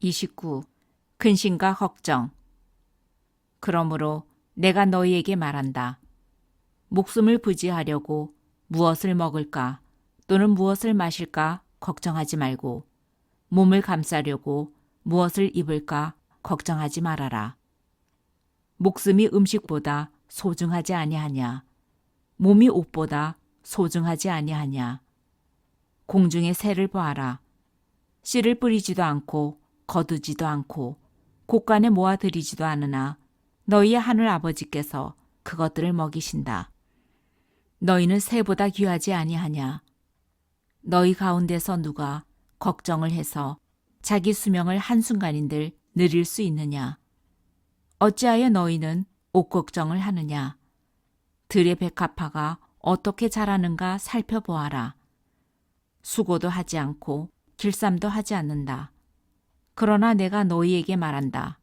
29. 근심과 걱정. 그러므로 내가 너희에게 말한다. 목숨을 부지하려고 무엇을 먹을까 또는 무엇을 마실까 걱정하지 말고 몸을 감싸려고 무엇을 입을까 걱정하지 말아라. 목숨이 음식보다 소중하지 아니하냐 몸이 옷보다 소중하지 아니하냐 공중의 새를 보아라 씨를 뿌리지도 않고 거두지도 않고 곳간에 모아들이지도 않으나 너희의 하늘 아버지께서 그것들을 먹이신다. 너희는 새보다 귀하지 아니하냐? 너희 가운데서 누가 걱정을 해서 자기 수명을 한순간인들 느릴 수 있느냐? 어찌하여 너희는 옷 걱정을 하느냐? 들의 백합화가 어떻게 자라는가 살펴보아라. 수고도 하지 않고 길쌈도 하지 않는다. 그러나 내가 너희에게 말한다.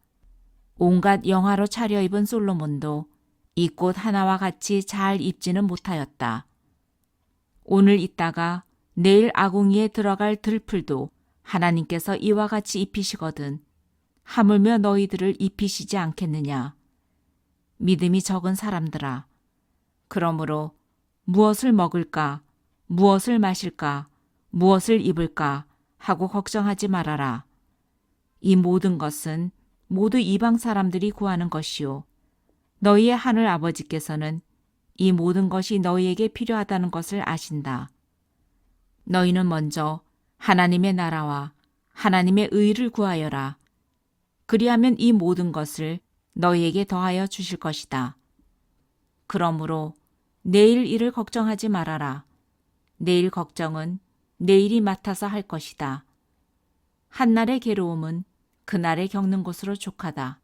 온갖 영화로 차려입은 솔로몬도 이 꽃 하나와 같이 잘 입지는 못하였다. 오늘 있다가 내일 아궁이에 들어갈 들풀도 하나님께서 이와 같이 입히시거든 하물며 너희들을 입히시지 않겠느냐. 믿음이 적은 사람들아. 그러므로 무엇을 먹을까, 무엇을 마실까, 무엇을 입을까 하고 걱정하지 말아라. 이 모든 것은 모두 이방 사람들이 구하는 것이요. 너희의 하늘 아버지께서는 이 모든 것이 너희에게 필요하다는 것을 아신다. 너희는 먼저 하나님의 나라와 하나님의 의를 구하여라. 그리하면 이 모든 것을 너희에게 더하여 주실 것이다. 그러므로 내일 일을 걱정하지 말아라. 내일 걱정은 내일이 맡아서 할 것이다. 한날의 괴로움은 그날에 겪는 것으로 족하다.